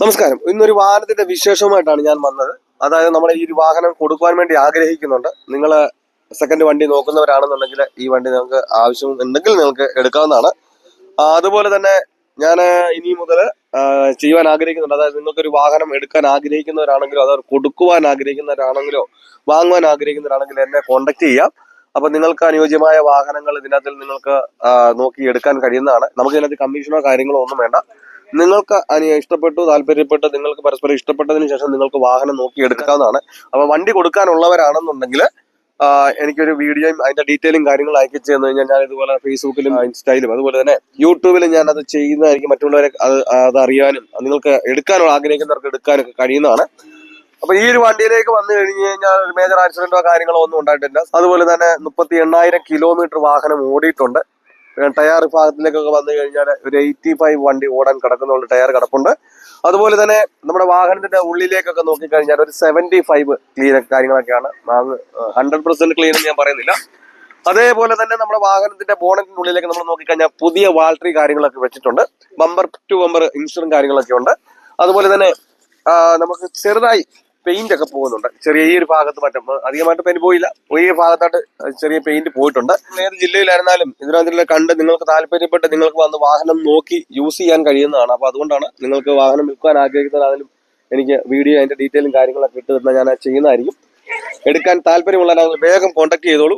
നമസ്കാരം. ഇന്നൊരു വാഹനത്തിന്റെ വിശേഷവുമായിട്ടാണ് ഞാൻ വന്നത്. അതായത് നമ്മൾ ഈ ഒരു വാഹനം കൊടുക്കുവാൻ വേണ്ടി ആഗ്രഹിക്കുന്നുണ്ട്. നിങ്ങൾ സെക്കൻഡ് വണ്ടി നോക്കുന്നവരാണെന്നുണ്ടെങ്കിൽ ഈ വണ്ടി നിങ്ങൾക്ക് ആവശ്യം ഉണ്ടെങ്കിൽ നിങ്ങൾക്ക് എടുക്കാവുന്നതാണ്. അതുപോലെ തന്നെ ഞാൻ ഇനി മുതൽ ചെയ്യുവാൻ ആഗ്രഹിക്കുന്നുണ്ട്. അതായത് നിങ്ങൾക്കൊരു വാഹനം എടുക്കാൻ ആഗ്രഹിക്കുന്നവരാണെങ്കിലോ അതായത് കൊടുക്കുവാൻ ആഗ്രഹിക്കുന്നവരാണെങ്കിലോ വാങ്ങുവാൻ ആഗ്രഹിക്കുന്നവരാണെങ്കിലോ എന്നെ കോൺടാക്ട് ചെയ്യാം. അപ്പൊ നിങ്ങൾക്ക് അനുയോജ്യമായ വാഹനങ്ങൾ ഇതിനകത്തിൽ നിങ്ങൾക്ക് നോക്കി എടുക്കാൻ കഴിയുന്നതാണ്. നമുക്ക് ഇതിനകത്ത് കമ്മീഷനോ കാര്യങ്ങളോ ഒന്നും വേണ്ട. നിങ്ങൾക്ക് അനി ഇഷ്ടപ്പെട്ടു താല്പര്യപ്പെട്ടു നിങ്ങൾക്ക് പരസ്പരം ഇഷ്ടപ്പെട്ടതിന് ശേഷം നിങ്ങൾക്ക് വാഹനം നോക്കി എടുക്കാവുന്നതാണ് അപ്പൊ വണ്ടി കൊടുക്കാനുള്ളവരാണെന്നുണ്ടെങ്കിൽ എനിക്കൊരു വീഡിയോയും അതിന്റെ ഡീറ്റെയിലും കാര്യങ്ങളും അയക്കിച്ചു തന്നു കഴിഞ്ഞാൽ ഞാൻ ഇതുപോലെ ഫേസ്ബുക്കിലും ഇൻസ്റ്റയിലും അതുപോലെ തന്നെ യൂട്യൂബിലും ഞാൻ അത് ചെയ്യുന്നതായിരിക്കും മറ്റുള്ളവരെ അത് അത് അറിയാനും നിങ്ങൾക്ക് എടുക്കാനുള്ള ആഗ്രഹിക്കുന്നവർക്ക് എടുക്കാനൊക്കെ കഴിയുന്നതാണ്. അപ്പൊ ഈ ഒരു വണ്ടിയിലേക്ക് വന്നു കഴിഞ്ഞു കഴിഞ്ഞാൽ മേജർ ആക്സിഡന്റോ കാര്യങ്ങളോ ഒന്നും ഉണ്ടായിട്ടില്ല. അതുപോലെ തന്നെ മുപ്പത്തി എണ്ണായിരം കിലോമീറ്റർ വാഹനം ഓടിയിട്ടുണ്ട്. ടയർ വിഭാഗത്തിലേക്കൊക്കെ വന്നു കഴിഞ്ഞാൽ ഒരു എയ്റ്റി ഫൈവ് വണ്ടി ഓടാൻ കിടക്കുന്നുണ്ട് ടയർ കിടപ്പുണ്ട്. അതുപോലെ തന്നെ നമ്മുടെ വാഹനത്തിന്റെ ഉള്ളിലേക്കൊക്കെ നോക്കിക്കഴിഞ്ഞാൽ ഒരു സെവന്റി ഫൈവ് ക്ലീൻ കാര്യങ്ങളൊക്കെയാണ് ഹൺഡ്രഡ് പെർസെന്റ് ക്ലീൻ എന്ന് ഞാൻ പറയുന്നില്ല. അതേപോലെ തന്നെ നമ്മുടെ വാഹനത്തിന്റെ ബോണറ്റിന്റെ ഉള്ളിലേക്ക് നമ്മൾ നോക്കിക്കഴിഞ്ഞാൽ പുതിയ വാൾട്രി കാര്യങ്ങളൊക്കെ വെച്ചിട്ടുണ്ട്. ബമ്പർ ടു ബമ്പർ ഇൻഷുറൻസ് കാര്യങ്ങളൊക്കെ ഉണ്ട്. അതുപോലെ തന്നെ നമുക്ക് ചെറുതായി പെയിന്റ് ഒക്കെ പോകുന്നുണ്ട്. ചെറിയ ഈ ഒരു ഭാഗത്ത് മറ്റും. അധികമായിട്ട് പെയിന്റ് പോയില്ല. ഈ ഭാഗത്തായിട്ട് ചെറിയ പെയിന്റ് പോയിട്ടുണ്ട്. നേരെ ജില്ലയിലായിരുന്നാലും ഇതിനകത്തുള്ള കണ്ട് നിങ്ങൾക്ക് താല്പര്യപ്പെട്ട് നിങ്ങൾക്ക് വന്ന് വാഹനം നോക്കി യൂസ് ചെയ്യാൻ കഴിയുന്നതാണ്. അപ്പൊ അതുകൊണ്ടാണ് നിങ്ങൾക്ക് വാഹനം വിൽക്കാൻ ആഗ്രഹിക്കുന്നതാണെങ്കിലും എനിക്ക് വീഡിയോ അതിന്റെ ഡീറ്റെയിലും കാര്യങ്ങളൊക്കെ ഇട്ട് തന്നെ ഞാൻ ചെയ്യുന്നതായിരിക്കും. എടുക്കാൻ താല്പര്യമുള്ള വേഗം കോൺടാക്ട് ചെയ്തോളൂ.